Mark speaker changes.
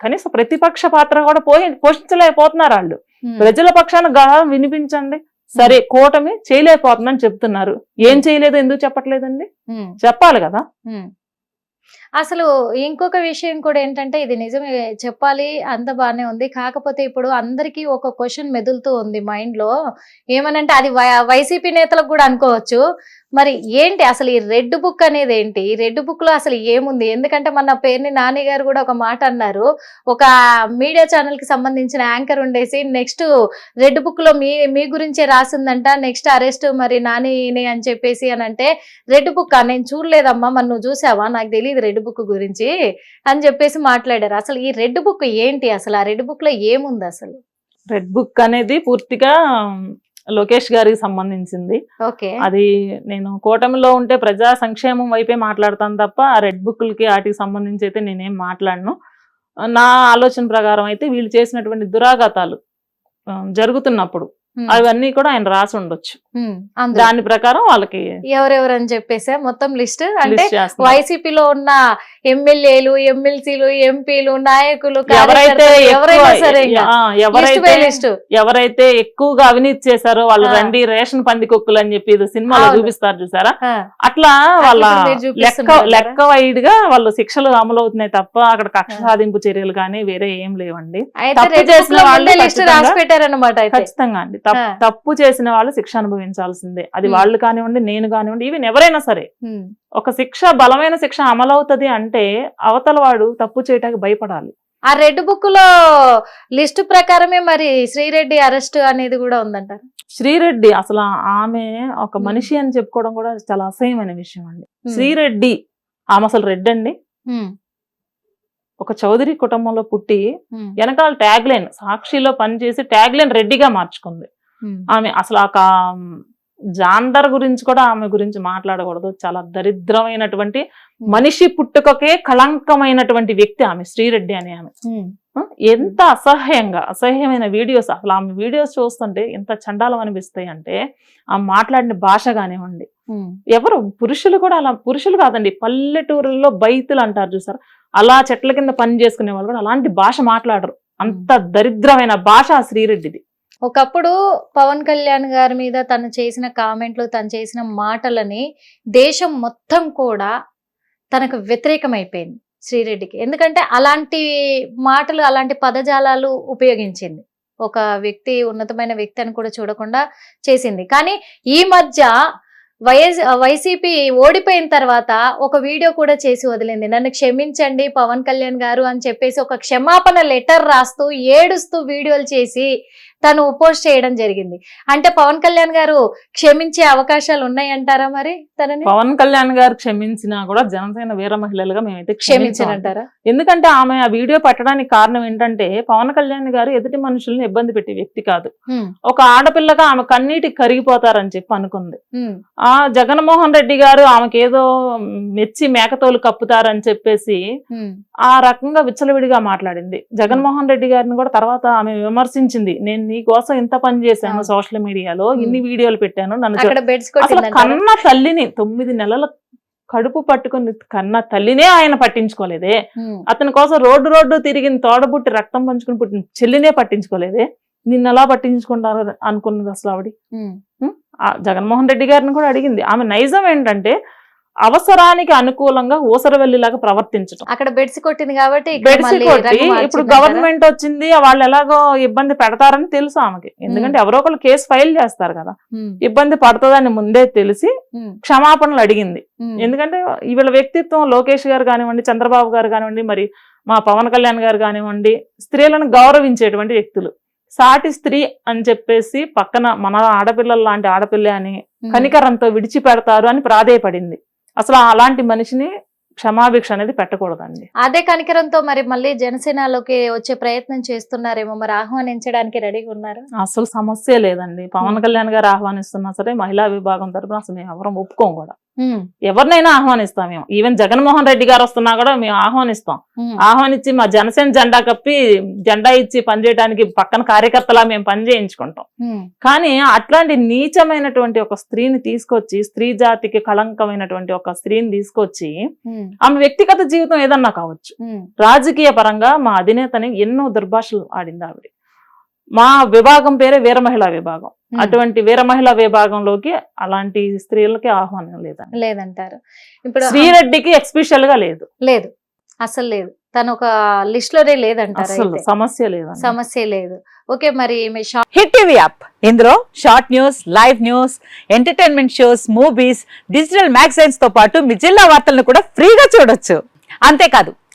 Speaker 1: కనీసం ప్రతిపక్ష పాత్ర కూడా పోయి పోషించలేకపోతున్నారు వాళ్ళు. ప్రజల పక్షాన గళం వినిపించండి. సరే కూటమి చేయలేకపోతుందని చెప్తున్నారు. ఏం చేయలేదు ఎందుకు చెప్పట్లేదండి. చెప్పాలి కదా.
Speaker 2: అసలు ఇంకొక విషయం కూడా ఏంటంటే ఇది నిజమే చెప్పాలి అంత బాగానే ఉంది. కాకపోతే ఇప్పుడు అందరికీ ఒక క్వశ్చన్ మెదులుతూ ఉంది మైండ్లో ఏమనంటే అది వై- వైసీపీ నేతలకు కూడా అనుకోవచ్చు. మరి ఏంటి అసలు ఈ రెడ్ బుక్ అనేది ఏంటి? ఈ రెడ్ బుక్లో అసలు ఏముంది? ఎందుకంటే మన పేరుని నాని గారు కూడా ఒక మాట అన్నారు. ఒక మీడియా ఛానల్కి సంబంధించిన యాంకర్ ఉండేసి నెక్స్ట్ రెడ్ బుక్లో మీ మీ గురించే రాసిందంట నెక్స్ట్ అరెస్ట్ మరి నానిని అని చెప్పేసి అని అంటే రెడ్ బుక్ నేను చూడలేదమ్మా మరి నువ్వు చూసావా? నాకు తెలియదు రెడ్ బుక్ గురించి అని చెప్పేసి మాట్లాడారు. అసలు ఈ రెడ్ బుక్ ఏంటి అసలు? ఆ రెడ్ బుక్లో ఏముంది అసలు?
Speaker 1: రెడ్ బుక్ అనేది పూర్తిగా లోకేష్ గారికి సంబంధించింది.
Speaker 2: ఓకే.
Speaker 1: అది నేను కూటమిలో ఉంటే ప్రజా సంక్షేమం వైపే మాట్లాడతాను తప్ప ఆ రెడ్ బుక్లకి వాటికి సంబంధించి అయితే నేనేం మాట్లాడను. నా ఆలోచన ప్రకారం అయితే వీళ్ళు చేసినటువంటి దురాఘాతాలు జరుగుతున్నప్పుడు అవన్నీ కూడా ఆయన రాసి ఉండొచ్చు. దాని ప్రకారం వాళ్ళకి
Speaker 2: ఎవరెవరు అని చెప్పేసా మొత్తం లిస్ట్. అంటే. వైసీపీలో ఉన్న ఎమ్మెల్యేలు ఎమ్మెల్సీలు ఎంపీలు నాయకులు
Speaker 1: ఎవరైతే ఎవరైతే
Speaker 2: బై లిస్ట్.
Speaker 1: ఎవరైతే ఎక్కువగా అవినీతి చేశారో వాళ్ళు. రండి రేషన్ పందికొక్కులు అని చెప్పి సినిమాలో. చూపిస్తారు చూసారా? అట్లా వాళ్ళ లెక్క వైడ్గా వాళ్ళు శిక్షలు అమలవుతున్నాయి తప్ప అక్కడ కక్ష సాధింపు చర్యలు కానీ వేరే ఏం లేవండి. ఖచ్చితంగా-
Speaker 2: రాసి పెట్టారనమాట అయితే.
Speaker 1: ఖచ్చితంగా అండి. తప్పు చేసిన వాళ్ళు శిక్ష అనుభవించాల్సిందే. అది. వాళ్ళు కానివ్వండి నేను కానివ్వండి ఈవెన్ ఎవరైనా సరే. ఒక శిక్ష బలమైన శిక్ష అమలవుతది అంటే అవతల వాడు తప్పు చేయటానికి భయపడాలి.
Speaker 2: ఆ రెడ్ బుక్లో లిస్ట్ ప్రకారమే మరి శ్రీరెడ్డి అరెస్ట్ అనేది కూడా ఉందంట
Speaker 1: శ్రీరెడ్డి అసలు ఆమె ఒక. మనిషి అని చెప్పుకోవడం కూడా చాలా అసహ్యమైన విషయం అండి. శ్రీరెడ్డి ఆమె అసలు రెడ్ అండి. ఒక చౌదరి కుటుంబంలో పుట్టి వెనకాల ట్యాగ్ లైన్ సాక్షిలో పనిచేసి ట్యాగ్ లైన్ రెడ్డిగా మార్చుకుంది. ఆమె అసలు ఆ కా- జాండర్ గురించి కూడా ఆమె గురించి మాట్లాడకూడదు. చాలా దరిద్రమైనటువంటి మనిషి పుట్టుకకే కళంకమైనటువంటి వ్యక్తి ఆమె శ్రీరెడ్డి అనే ఆమె. ఎంత అసహ్యంగా అసహ్యమైన వీడియోస్. అసలు ఆమె వీడియోస్ చూస్తుంటే ఎంత చండాలం అనిపిస్తాయి అంటే ఆమె మాట్లాడిన భాష కానివ్వండి. ఎవరు? పురుషులు కూడా అలా పురుషులు కాదండి. పల్లెటూరుల్లో బైతులు అంటారు చూసారు? అలా చెట్ల కింద పని చేసుకునే వాళ్ళు కూడా అలాంటి భాష మాట్లాడరు. అంత దరిద్రమైన భాష శ్రీరెడ్డిది.
Speaker 2: ఒకప్పుడు పవన్ కళ్యాణ్ గారి మీద తను చేసిన కామెంట్లు తను చేసిన మాటలని దేశం మొత్తం కూడా తనకు వ్యతిరేకమైపోయింది శ్రీరెడ్డికి. ఎందుకంటే అలాంటి మాటలు అలాంటి పదజాలాలు ఉపయోగించింది. ఒక వ్యక్తి ఉన్నతమైన వ్యక్తి అని కూడా చూడకుండా చేసింది. కానీ ఈ మధ్య వైఎస్ వైసీపీ ఓడిపోయిన తర్వాత ఒక వీడియో కూడా చేసి వదిలింది. నన్ను క్షమించండి పవన్ కళ్యాణ్ గారు అని చెప్పేసి ఒక క్షమాపణ లెటర్ రాస్తూ ఏడుస్తూ వీడియోలు చేసి తను పోస్ట్ చేయడం జరిగింది. అంటే పవన్ కళ్యాణ్ గారు క్షమించే అవకాశాలు ఉన్నాయంటారా మరి తనని?
Speaker 1: పవన్ కళ్యాణ్ గారు క్షమించినా కూడా జనసేన వీర మహిళలుగా మేమైతే
Speaker 2: క్షమించనంటారా?
Speaker 1: ఎందుకంటే ఆమె ఆ వీడియో పెట్టడానికి కారణం ఏంటంటే పవన్ కళ్యాణ్ గారు ఎదుటి మనుషుల్ని ఇబ్బంది పెట్టే వ్యక్తి కాదు. ఒక ఆడపిల్లగా ఆమె కన్నీటికి కరిగిపోతారని చెప్పి అనుకుంది. ఆ జగన్మోహన్ రెడ్డి గారు ఆమెకి ఏదో మెచ్చి మేకతోలు కప్పుతారని చెప్పేసి ఆ రకంగా విచ్చలవిడిగా మాట్లాడింది. జగన్మోహన్ రెడ్డి గారిని కూడా తర్వాత ఆమె విమర్శించింది. నేను నీ కోసం ఇంత పని చేశాను. సోషల్ మీడియాలో. ఇన్ని వీడియోలు పెట్టాను నన్ను అసలు కన్న తల్లిని తొమ్మిది నెలల కడుపు పట్టుకుని కన్న తల్లినే ఆయన పట్టించుకోలేదే. అతని కోసం రోడ్డు రోడ్డు తిరిగిన తోడబుట్టి రక్తం పంచుకుని పుట్టిన చెల్లినే పట్టించుకోలేదే. నిన్న ఎలా పట్టించుకుంటారు అనుకున్నది అసలు ఆవిడ? జగన్మోహన్ రెడ్డి గారిని కూడా అడిగింది. ఆమె నైజం ఏంటంటే అవసరానికి అనుకూలంగా ఊసరవెల్లిలాగా ప్రవర్తించడం
Speaker 2: అక్కడ బెడ్స్ కొట్టింది కాబట్టి
Speaker 1: బెడిసి కొట్టి ఇప్పుడు? గవర్నమెంట్ వచ్చింది వాళ్ళు ఎలాగో ఇబ్బంది పెడతారని తెలుసు ఆమెకి. ఎందుకంటే ఎవరో ఒకళ్ళు కేసు ఫైల్ చేస్తారు కదా. ఇబ్బంది పడుతుందని ముందే తెలిసి క్షమాపణలు అడిగింది. ఎందుకంటే వీళ్ళ వ్యక్తిత్వం లోకేష్ గారు కానివ్వండి చంద్రబాబు గారు కానివ్వండి మరి మా పవన్ కళ్యాణ్ గారు కానివ్వండి స్త్రీలను గౌరవించేటువంటి వ్యక్తులు. సాటి స్త్రీ అని చెప్పేసి పక్కన మన ఆడపిల్లల లాంటి ఆడపిల్ల అని. కనికరంతో విడిచిపెడతారు అని ప్రాధేయపడింది. అసలు అలాంటి మనిషిని క్షమాభిక్ష అనేది పెట్టకూడదండి.
Speaker 2: అదే కనికరంతో మరి మళ్ళీ జనసేనలోకి వచ్చే ప్రయత్నం చేస్తున్నారేమో మరి ఆహ్వానించడానికి రెడీగా ఉన్నారు?
Speaker 1: అసలు సమస్య లేదండి. పవన్ కళ్యాణ్ గారు ఆహ్వానిస్తున్నా సరే మహిళా విభాగం తరపున అసలు మేము ఎవరం ఒప్పుకోం కూడా. ఎవరినైనా ఆహ్వానిస్తాం మేము. ఈవెన్ జగన్మోహన్ రెడ్డి గారు వస్తున్నా కూడా మేము ఆహ్వానిస్తాం. ఆహ్వానించి మా జనసేన జెండా కప్పి జెండా ఇచ్చి పనిచేయడానికి పక్కన కార్యకర్తలా మేము పని చేయించుకుంటాం. కానీ అట్లాంటి నీచమైనటువంటి ఒక స్త్రీని తీసుకొచ్చి స్త్రీ జాతికి కళంకమైనటువంటి ఒక స్త్రీని తీసుకొచ్చి ఆమె వ్యక్తిగత జీవితం ఏదన్నా కావచ్చు. రాజకీయ పరంగా మా అధినేతని ఎన్నో దుర్భాషలు ఆడింది ఆవిడ. మా విభాగం పేరే వీర మహిళా విభాగం. అటువంటి వీర మహిళా విభాగంలోకి అలాంటి స్త్రీలకి ఆహ్వానం లేదండి.
Speaker 2: లేదంటారు. ఇప్పుడు
Speaker 1: శ్రీరెడ్డికి ఎక్స్పెషల్గా లేదు.
Speaker 2: లేదు. అసలు లేదు. తను ఒక లిస్ట్లోనే లేదంటారు.
Speaker 1: సమస్య లేదండి
Speaker 2: సమస్య లేదు. ఓకే మరి మీ షాప్
Speaker 3: హిట్ టీవీ యాప్. ఇందులో short news live news entertainment shows movies digital మ్యాగజైన్స్తో పాటు మీ జిల్లా వార్తలను కూడా ఫ్రీగా చూడొచ్చు. అంతేకాదు